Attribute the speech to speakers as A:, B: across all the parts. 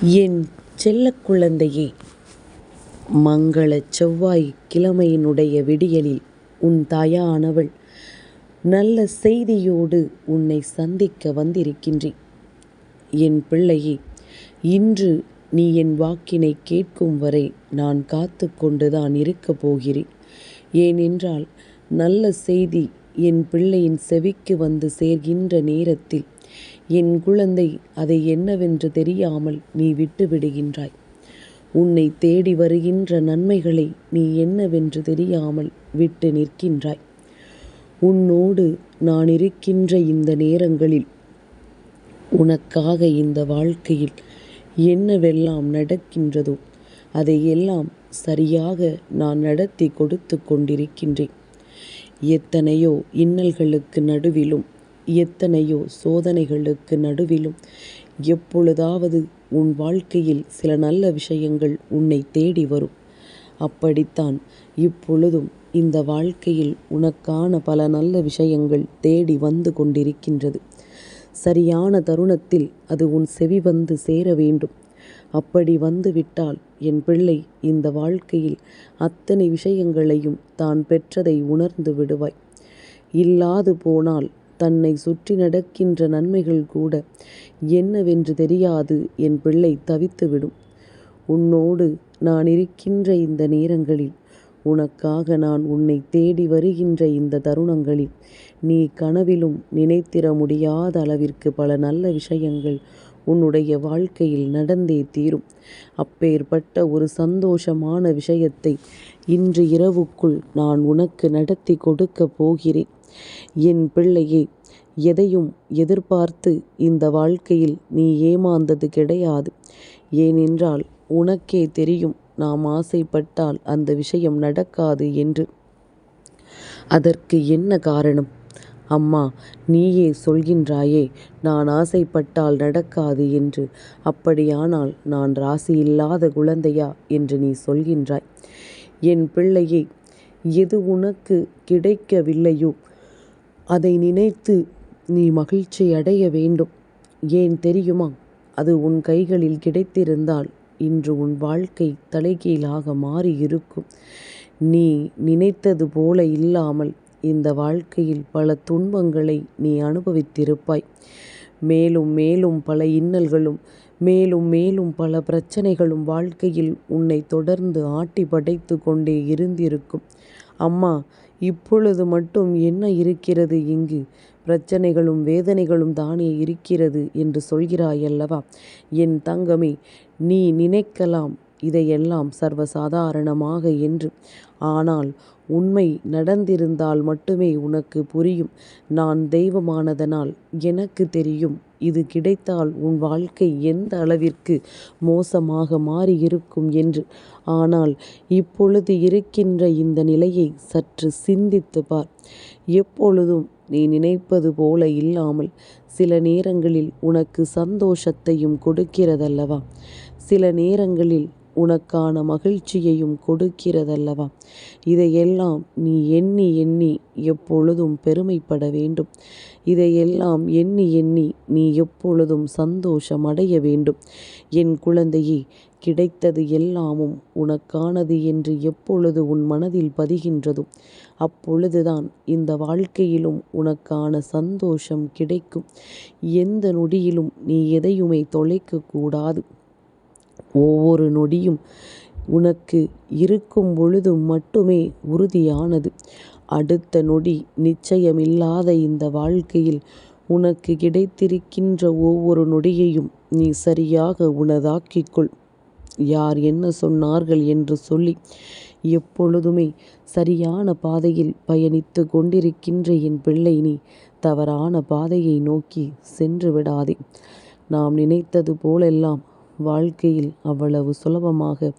A: என் செல்ல குழந்தையே மங்களச் செவ்வாய் கிழமையினுடைய விடியலில் உன் தாயானவள் நல்ல செய்தியோடு உன்னை சந்திக்க வந்திருக்கின்றேன். என் பிள்ளையே இன்று நீ என் வாக்கினை கேட்கும் வரை நான் காத்து கொண்டுதான் இருக்கப் போகிறேன். ஏனென்றால் நல்ல செய்தி என் பிள்ளையின் செவிக்கு வந்து சேர்கின்ற நேரத்தில் என் குழந்தை அதை என்னவென்று தெரியாமல் நீ விட்டு விடுகின்றாய் உன்னை தேடி வருகின்ற நன்மைகளை நீ என்னவென்று தெரியாமல் விட்டு நிற்கின்றாய். உன்னோடு நான் இருக்கின்ற இந்த நேரங்களில் உனக்காக இந்த வாழ்க்கையில் என்னவெல்லாம் நடக்கின்றதோ அதையெல்லாம் சரியாக நான் நடத்தி கொடுத்து கொண்டிருக்கின்றேன். எத்தனையோ இன்னல்களுக்கு நடுவிலும் எத்தனையோ சோதனைகளுக்கு நடுவிலும் எப்பொழுதாவது உன் வாழ்க்கையில் சில நல்ல விஷயங்கள் உன்னை தேடி வரும். அப்படித்தான் இப்பொழுதும் இந்த வாழ்க்கையில் உனக்கான பல நல்ல விஷயங்கள் தேடி வந்து கொண்டிருக்கின்றது. சரியான தருணத்தில் அது உன் செவி வந்து சேர வேண்டும். அப்படி வந்துவிட்டால் என் பிள்ளை இந்த வாழ்க்கையில் அத்தனை விஷயங்களையும் தான் பெற்றதை உணர்ந்து விடுவாய். இல்லாது போனால் தன்னை சுற்றி நடக்கின்ற நன்மைகள் கூட என்னவென்று தெரியாது என் பிள்ளை தவித்துவிடும். உன்னோடு நான் இருக்கின்ற இந்த நேரங்களில் உனக்காக நான் உன்னை தேடி வருகின்ற இந்த தருணங்களில் நீ கனவிலும் நினைத்திட முடியாத அளவிற்கு பல நல்ல விஷயங்கள் உன்னுடைய வாழ்க்கையில் நடந்தே தீரும். அப்பேற்பட்ட ஒரு சந்தோஷமான விஷயத்தை இன்று இரவுக்குள் நான் உனக்கு நடத்தி கொடுக்க போகிறேன். என் பிள்ளையே எதையும் எதிர்பார்த்து இந்த வாழ்க்கையில் நீ ஏமாந்தது கிடையாது. ஏனென்றால் உனக்கே தெரியும் நாம் ஆசைப்பட்டால் அந்த விஷயம் நடக்காது என்று. அதற்கு என்ன காரணம்? அம்மா நீயே சொல்கின்றாயே நான் ஆசைப்பட்டால் நடக்காது என்று. அப்படியானால் நான் ராசி இல்லாத குழந்தையா என்று நீ சொல்கின்றாய். என் பிள்ளையே எது உனக்கு கிடைக்கவில்லையோ அதை நினைத்து நீ மகிழ்ச்சி அடைய வேண்டும். ஏன் தெரியுமா? அது உன் கைகளில் கிடைத்திருந்தால் இன்று உன் வாழ்க்கை தலைகீழாக மாறி இருக்கும் நீ நினைத்தது போல இல்லாமல் இந்த வாழ்க்கையில் பல துன்பங்களை நீ அனுபவித்திருப்பாய். மேலும் மேலும் பல இன்னல்களும் மேலும் மேலும் பல பிரச்சனைகளும் வாழ்க்கையில் உன்னை தொடர்ந்து ஆட்டி படைத்து கொண்டே இருந்திருக்கும். அம்மா இப்பொழுது மட்டும் என்ன இருக்கிறது இங்கு? பிரச்சனைகளும் வேதனைகளும் தானே இருக்கிறது என்று சொல்கிறாயல்லவா? என் தங்கமே நீ நினைக்கலாம் இதையெல்லாம் சர்வசாதாரணமாக என்று. ஆனால் உண்மை நடந்திருந்தால் மட்டுமே உனக்கு புரியும். நான் தெய்வமானதனால் எனக்கு தெரியும். இது கிடைத்தால் உன் வாழ்க்கை எந்த அளவிற்கு மோசமாக மாறியிருக்கும் என்று. ஆனால் இப்பொழுது இருக்கின்ற இந்த நிலையை சற்று சிந்தித்து பார். எப்பொழுதும் நீ நினைப்பது போல இல்லாமல் சில நேரங்களில் உனக்கு சந்தோஷத்தையும் கொடுக்கிறதல்லவா? சில நேரங்களில் உனக்கான மகிழ்ச்சியையும் கொடுக்கிறதல்லவா? இதையெல்லாம் நீ எண்ணி எண்ணி எப்பொழுதும் பெருமைப்பட வேண்டும். இதையெல்லாம் எண்ணி எண்ணி நீ எப்பொழுதும் சந்தோஷம் அடைய வேண்டும். என் குழந்தையே கிடைத்தது எல்லாமும் உனக்கானது என்று எப்பொழுது உன் மனதில் பதிகின்றதோ அப்பொழுதுதான் இந்த வாழ்க்கையிலும் உனக்கான சந்தோஷம் கிடைக்கும். எந்த நொடியிலும் நீ எதையுமே தொலைக்கக்கூடாது ஒவ்வொரு நொடியும் உனக்கு இருக்கும் பொழுது மட்டுமே உறுதியானது. அடுத்த நொடி நிச்சயமில்லாத இந்த வாழ்க்கையில் உனக்கு கிடைத்திருக்கின்ற ஒவ்வொரு நொடியையும் நீ சரியாக உனதாக்கிக்கொள். யார் என்ன சொன்னார்கள் என்று சொல்லி எப்பொழுதுமே சரியான பாதையில் பயணித்து கொண்டிருக்கின்ற என் பிள்ளை நீ தவறான பாதையை நோக்கி சென்று விடாதே. நாம் நினைத்தது போலெல்லாம் வாழ்க்கையில் அவ்வளவு சுலபமாக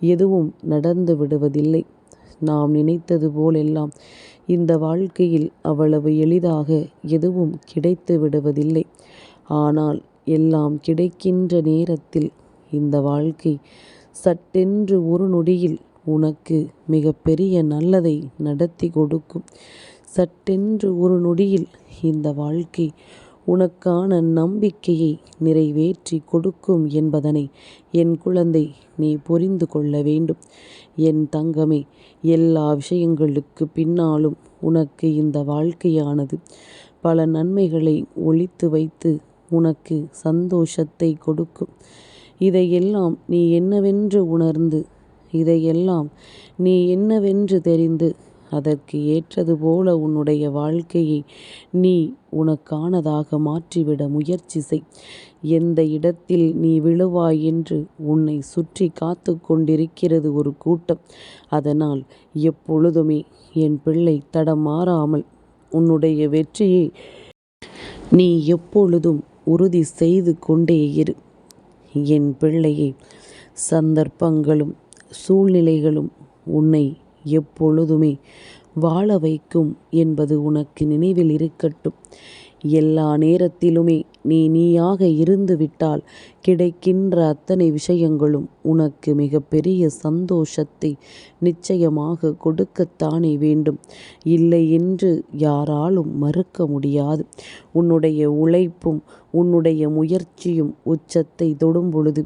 A: எதுவும் நடந்து விடுவதில்லை. நாம் நினைத்தது போலெல்லாம். இந்த வாழ்க்கையில் அவ்வளவு எளிதாக எதுவும் கிடைத்து விடுவதில்லை. ஆனால் எல்லாம் கிடைக்கின்ற நேரத்தில் இந்த வாழ்க்கை சட்டென்று ஒரு நொடியில் உனக்கு மிகப்பெரிய நல்லதை நடத்தி கொடுக்கும். சட்டென்று ஒரு நொடியில் இந்த வாழ்க்கை உனக்கான நம்பிக்கையை நிறைவேற்றி கொடுக்கும் என்பதனை என் குழந்தை நீ புரிந்து கொள்ள வேண்டும். என் தங்கமே எல்லா விஷயங்களுக்கு பின்னாலும் உனக்கு இந்த வாழ்க்கையானது பல நன்மைகளை ஒழித்து வைத்து உனக்கு சந்தோஷத்தை கொடுக்கும். இதையெல்லாம் நீ என்னவென்று உணர்ந்து இதையெல்லாம் நீ என்னவென்று தெரிந்து அதற்கு ஏற்றது போல உன்னுடைய வாழ்க்கையை நீ உனக்கானதாக மாற்றிவிட முயற்சி செய். எந்த இடத்தில் நீ விழுவாய் என்று உன்னை சுற்றி காத்து கொண்டிருக்கிறது ஒரு கூட்டம். அதனால் எப்பொழுதுமே என் பிள்ளை தடமாறாமல் உன்னுடைய வெற்றியை நீ எப்பொழுதும் உறுதி செய்து கொண்டே இரு. என் பிள்ளையை சந்தர்ப்பங்களும் சூழ்நிலைகளும் உன்னை எப்பொழுதுமே வாழ வைக்கும் என்பது உனக்கு நினைவில் இருக்கட்டும். எல்லா நேரத்திலுமே நீ நீயாக இருந்துவிட்டால் கிடைக்கின்ற அத்தனை விஷயங்களும் உனக்கு மிகப்பெரிய சந்தோஷத்தை நிச்சயமாக கொடுக்கத்தானே வேண்டும். இல்லை என்று யாராலும் மறுக்க முடியாது. உன்னுடைய உழைப்பும் உன்னுடைய முயற்சியும் உச்சத்தை தொடும் பொழுது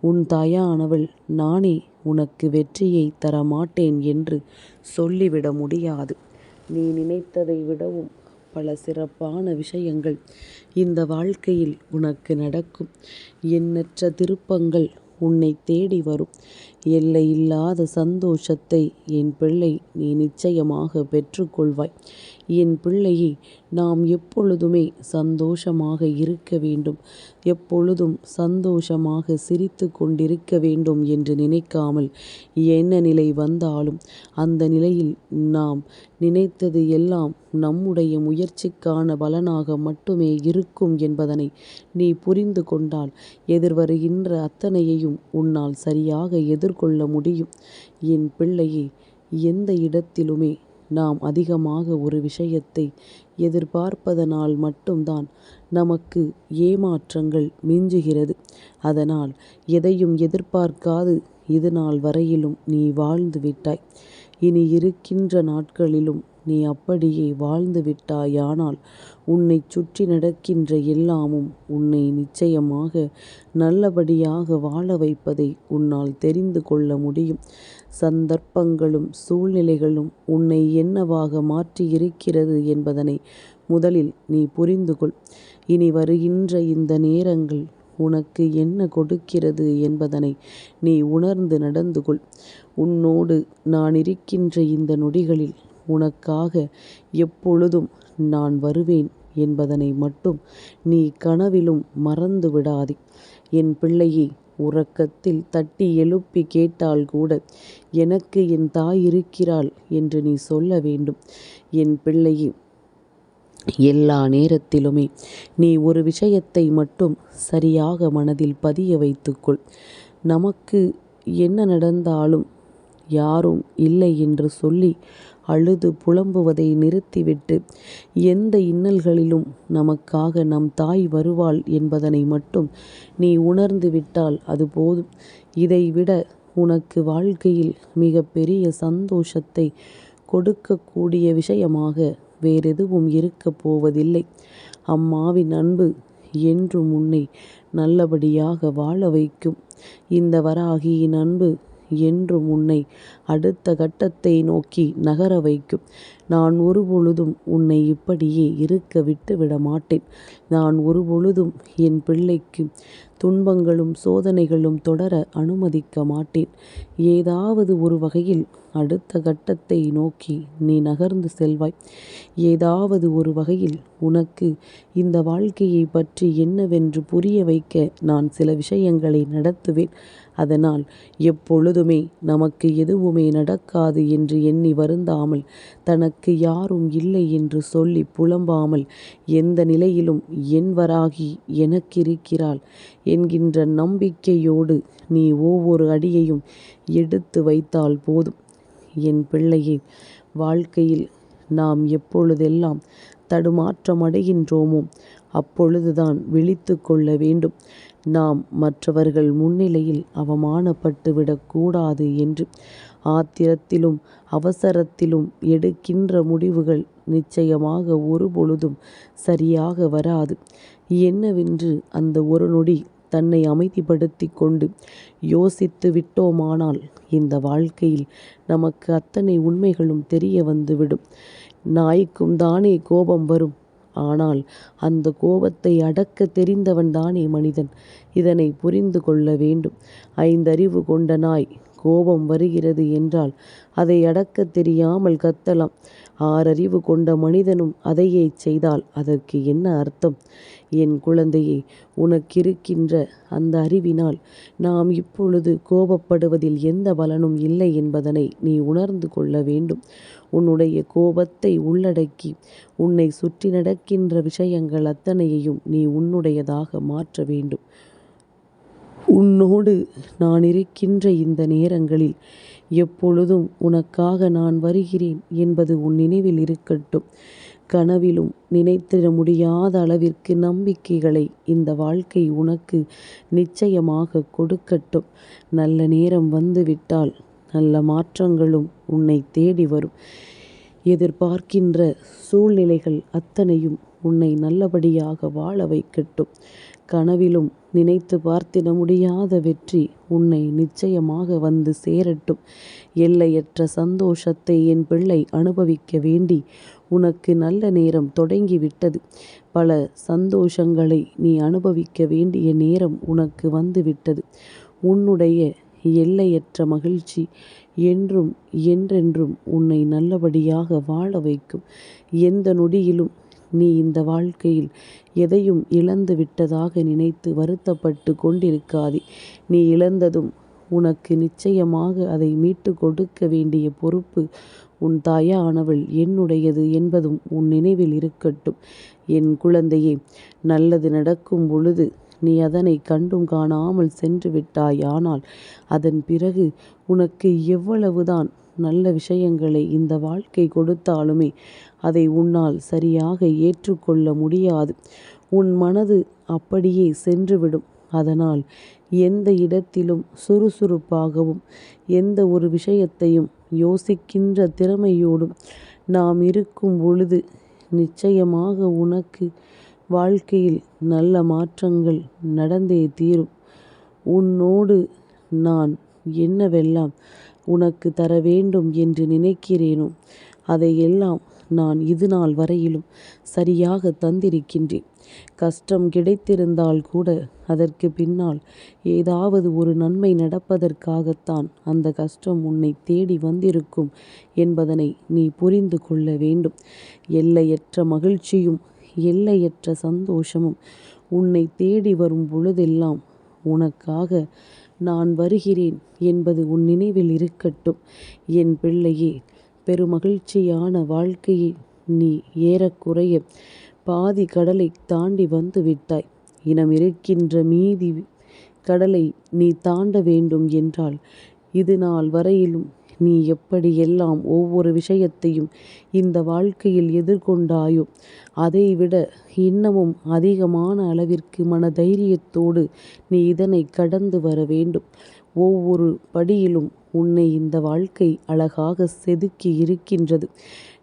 A: உன் தாயானவள் நானே உனக்கு வெற்றியை தரமாட்டேன் என்று சொல்லிவிட முடியாது. நீ நினைத்ததை விடவும் பல சிறப்பான விஷயங்கள் இந்த வாழ்க்கையில் உனக்கு நடக்கும். எண்ணற்ற திருப்பங்கள் உன்னை தேடி வரும். எல்லையில்லாத சந்தோஷத்தை என் பிள்ளை நீ நிச்சயமாக பெற்றுக்கொள்வாய். என் பிள்ளையை நாம் எப்பொழுதுமே சந்தோஷமாக இருக்க வேண்டும். எப்பொழுதும் சந்தோஷமாக சிரித்து கொண்டிருக்க வேண்டும் என்று நினைக்காமல் என்ன நிலை வந்தாலும் அந்த நிலையில் நாம் நினைத்தது எல்லாம் நம்முடைய முயற்சிக்கான பலனாக மட்டுமே இருக்கும் என்பதனை நீ புரிந்து கொண்டால் எதிர்வருகின்ற அத்தனையையும் உன்னால் சரியாக எதிர் எதிர்கொள்ள முடியும். என் பிள்ளையே எந்த இடத்திலுமே நாம் அதிகமாக ஒரு விஷயத்தை எதிர்பார்ப்பதனால் மட்டும்தான் நமக்கு ஏமாற்றங்கள் மிஞ்சுகிறது. அதனால் எதையும் எதிர்பார்க்காது இது நாள் வரையிலும் நீ வாழ்ந்து விட்டாய். இனி இருக்கின்ற நாட்களிலும் நீ அப்படியே வாழ்ந்து விட்டாயானால் உன்னை சுற்றி நடக்கின்ற எல்லாமும் உன்னை நிச்சயமாக நல்லபடியாக வாழ வைப்பதை உன்னால் தெரிந்து கொள்ள முடியும். சந்தர்ப்பங்களும் சூழ்நிலைகளும் உன்னை என்னவாக மாற்றியிருக்கிறது என்பதனை முதலில் நீ புரிந்துகொள் இனி வருகின்ற இந்த நேரங்கள் உனக்கு என்ன கொடுக்கிறது என்பதனை நீ உணர்ந்து நடந்து கொள். உன்னோடு நான் இருக்கின்ற இந்த நொடிகளில் உனக்காக எப்பொழுதும் நான் வருவேன் என்பதனை மட்டும் நீ கனவிலும் மறந்து விடாதே. என் பிள்ளையை உறக்கத்தில் தட்டி எழுப்பி கேட்டால் கூட எனக்கு என் தாய் இருக்கிறாள் என்று நீ சொல்ல வேண்டும். என் பிள்ளையே எல்லா நேரத்திலுமே நீ ஒரு விஷயத்தை மட்டும் சரியாக மனதில் பதிய வைத்துக்கொள். நமக்கு என்ன நடந்தாலும் யாரும் இல்லை என்று சொல்லி அழுது புலம்புவதை நிறுத்திவிட்டு எந்த இன்னல்களிலும் நமக்காக நம் தாய் வருவாள் என்பதனை மட்டும் நீ உணர்ந்து விட்டால் அது போதும். இதைவிட உனக்கு வாழ்க்கையில் மிக பெரிய சந்தோஷத்தை கொடுக்கக்கூடிய விஷயமாக வேறெதுவும் இருக்கப் போவதில்லை. அம்மாவின் அன்பு என்றும் உன்னை நல்லபடியாக வாழ வைக்கும். இந்த வராகியின் அன்பு என்றும் உன்னை அடுத்த கட்டத்தை நோக்கி நகர வைக்கும். நான் ஒருபொழுதும் உன்னை இப்படியே இருக்க விட்டு விட மாட்டேன். நான் ஒருபொழுதும் என் பிள்ளைக்கு துன்பங்களும் சோதனைகளும் தொடர அனுமதிக்க மாட்டேன். ஏதாவது ஒரு வகையில் அடுத்த கட்டத்தை நோக்கி நீ நகர்ந்து செல்வாய். ஏதாவது ஒரு வகையில் உனக்கு இந்த வாழ்க்கையை பற்றி என்னவென்று புரிய வைக்க நான் சில விஷயங்களை நடத்துவேன். அதனால் எப்பொழுதுமே நமக்கு எதுவுமே நடக்காது என்று எண்ணி வருந்தாமல் தனக்கு யாரும் இல்லை என்று சொல்லி புலம்பாமல் எந்த நிலையிலும் என்வராகி எனக்கிருக்கிறாள் என்கின்ற நம்பிக்கையோடு நீ ஒவ்வொரு அடியையும் எடுத்து வைத்தால் போதும். என் பிள்ளையே வாழ்க்கையில் நாம் எப்பொழுதெல்லாம் தடுமாற்றமடைகின்றோமோ அப்பொழுதுதான் விழித்து கொள்ள வேண்டும். நாம் மற்றவர்கள் முன்னிலையில் அவமானப்பட்டு விடக்கூடாது என்று ஆத்திரத்திலும் அவசரத்திலும் எடுக்கின்ற முடிவுகள் நிச்சயமாக ஒருபொழுதும் சரியாக வராது. என்னவென்று அந்த ஒரு நொடி தன்னை அமைதிப்படுத்திக் கொண்டு யோசித்து விட்டோமானால் இந்த வாழ்க்கையில் நமக்கு அத்தனை உண்மைகளும் தெரிய வந்துவிடும். நாய்க்கும் தானே கோபம் வரும். ஆனால் அந்த கோபத்தை அடக்க தெரிந்தவன் தானே மனிதன். இதனை புரிந்து கொள்ள வேண்டும். ஐந்தறிவு கொண்ட நாய் கோபம் வருகிறது என்றால் அதை அடக்கத் தெரியாமல் கத்தலாம். ஆறறிவு கொண்ட மனிதனும் அதையே செய்தால் அதற்கு என்ன அர்த்தம்? என் குழந்தையே உனக்கிருக்கின்ற அந்த அறிவினால் நாம் இப்பொழுது கோபப்படுவதில் எந்த பலனும் இல்லை என்பதனை நீ உணர்ந்து கொள்ள வேண்டும். உன்னுடைய கோபத்தை உள்ளடக்கி உன்னை சுற்றி நடக்கின்ற விஷயங்கள் அத்தனையையும் நீ உன்னுடையதாக மாற்ற வேண்டும். உன்னோடு நான் இருக்கின்ற இந்த நேரங்களில் எப்பொழுதும் உனக்காக நான் வருகிறேன் என்பது உன் நினைவில் இருக்கட்டும். கனவிலும் நினைத்திட முடியாத அளவிற்கு நம்பிக்கைகளை இந்த வாழ்க்கை உனக்கு நிச்சயமாக கொடுக்கட்டும். நல்ல நேரம் வந்துவிட்டால் நல்ல மாற்றங்களும் உன்னை தேடி வரும். எதிர்பார்க்கின்ற சூழ்நிலைகள் அத்தனையும் உன்னை நல்லபடியாக வாழ வைக்கட்டும். கனவிலும் நினைத்து பார்த்திட முடியாத வெற்றி உன்னை நிச்சயமாக வந்து சேரட்டும். எல்லையற்ற சந்தோஷத்தை என் பிள்ளை அனுபவிக்க வேண்டி உனக்கு நல்ல நேரம் தொடங்கிவிட்டது. பல சந்தோஷங்களை நீ அனுபவிக்க வேண்டிய நேரம் உனக்கு வந்துவிட்டது. உன்னுடைய எல்லையற்ற மகிழ்ச்சி என்றும் என்றென்றும் உன்னை நல்லபடியாக வாழ வைக்கும். எந்த நொடியிலும் நீ இந்த வாழ்க்கையில் எதையும் இழந்து விட்டதாக நினைத்து வருத்தப்பட்டு கொண்டிருக்காதே. நீ இழந்ததும் உனக்கு நிச்சயமாக அதை மீட்டு கொடுக்க வேண்டிய பொறுப்பு உன் தாயானவள் என்னுடையது என்பதும் உன் நினைவில் இருக்கட்டும். என் குழந்தையே நல்லது நடக்கும் பொழுது நீ அதனை கண்டும் காணாமல் சென்று விட்டாய். ஆனால் அதன் பிறகு உனக்கு எவ்வளவுதான் நல்ல விஷயங்களை இந்த வாழ்க்கை கொடுத்தாலுமே அதை உன்னால் சரியாக ஏற்றுக்கொள்ள முடியாது. உன் மனது அப்படியே சென்றுவிடும். அதனால் எந்த இடத்திலும் சுறுசுறுப்பாகவும் எந்த ஒரு விஷயத்தையும் யோசிக்கின்ற திறமையோடும் நாம் இருக்கும் பொழுது நிச்சயமாக உனக்கு வாழ்க்கையில் நல்ல மாற்றங்கள் நடந்தே தீரும். உன்னோடு நான் என்னவெல்லாம் உனக்கு தர வேண்டும் என்று நினைக்கிறேனோ அதையெல்லாம் நான் இதுநாள் வரையிலும் சரியாக தந்திருக்கின்றேன். கஷ்டம் கிடைத்திருந்தால் கூட அதற்கு பின்னால் ஏதாவது ஒரு நன்மை நடப்பதற்காகத்தான் அந்த கஷ்டம் உன்னை தேடி வந்திருக்கும் என்பதனை நீ புரிந்து கொள்ள வேண்டும். எல்லையற்ற மகிழ்ச்சியும் எல்லையற்ற சந்தோஷமும் உன்னை தேடி வரும் பொழுதெல்லாம் உனக்காக நான் வருகிறேன் என்பது உன் நினைவில் இருக்கட்டும். என் பிள்ளையே பெருமகிழ்ச்சியான வாழ்க்கையை நீ ஏறக்குறைய பாதி கடலை தாண்டி வந்து விட்டாய். இனமிருக்கின்ற மீதி கடலை நீ தாண்ட வேண்டும் என்றால் இது நாள் வரையிலும் நீ எப்படியெல்லாம் ஒவ்வொரு விஷயத்தையும் இந்த வாழ்க்கையில் எதிர்கொண்டாயோ அதைவிட இன்னமும் அதிகமான அளவிற்கு மன தைரியத்தோடு நீ இதனை கடந்து வர வேண்டும். ஒவ்வொரு படியிலும் உன்னை இந்த வாழ்க்கை அழகாக செதுக்கி இருக்கின்றது.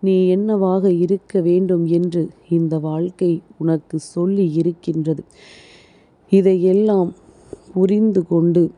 A: நீ என்னவாக இருக்க வேண்டும் என்று இந்த வாழ்க்கை உனக்கு சொல்லி இருக்கின்றது. இதையெல்லாம் புரிந்து கொண்டு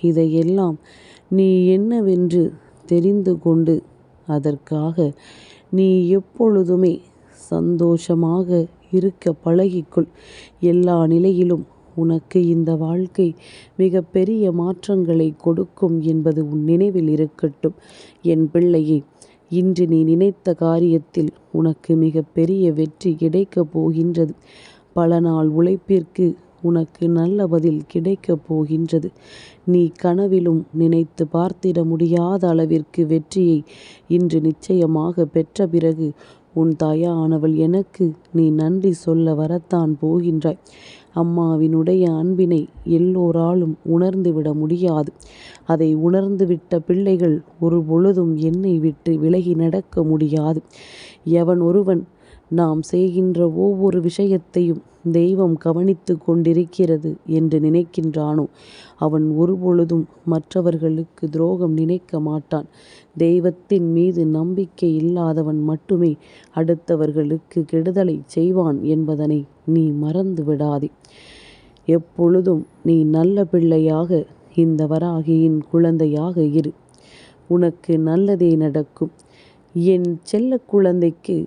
A: இதையெல்லாம் நீ என்னவென்று தெரிந்து கொண்டு அதற்காக நீ எப்பொழுதுமே சந்தோஷமாக இருக்க பழகிக்கொள். எல்லா நிலையிலும் உனக்கு இந்த வாழ்க்கை மிகப்பெரிய மாற்றங்களை கொடுக்கும் என்பது உன் நினைவில் இருக்கட்டும். என் பிள்ளையே இன்று நீ நினைத்த காரியத்தில் உனக்கு மிகப்பெரிய வெற்றி கிடைக்கப் போகின்றது. பல நாள் உழைப்பிற்கு உனக்கு நல்ல பதில் கிடைக்கப் போகின்றது. நீ கனவிலும் நினைத்து பார்த்திட முடியாத அளவிற்கு வெற்றியை இன்று நிச்சயமாக பெற்ற பிறகு உன் தாயானவள் எனக்கு நீ நன்றி சொல்ல வரத்தான் போகின்றாய். அம்மாவினுடைய அன்பினை எல்லோராலும் உணர்ந்துவிட முடியாது. அதை உணர்ந்துவிட்ட பிள்ளைகள் ஒருபொழுதும் என்னை விட்டு விலகி நடக்க முடியாது. எவன் ஒருவன் நாம் செய்கின்ற ஒவ்வொரு விஷயத்தையும் தெய்வம் கவனித்து கொண்டிருக்கிறது என்று நினைக்கின்றானோ? அவன் ஒருபொழுதும் மற்றவர்களுக்கு துரோகம் நினைக்க மாட்டான். தெய்வத்தின் மீது நம்பிக்கை இல்லாதவன் மட்டுமே அடுத்தவர்களுக்கு கெடுதலை செய்வான் என்பதனை நீ மறந்து விடாதே. எப்பொழுதும் நீ நல்ல பிள்ளையாக இந்த வராகியின் குழந்தையாக இரு. உனக்கு நல்லதே நடக்கும். என் செல்ல குழந்தைக்கு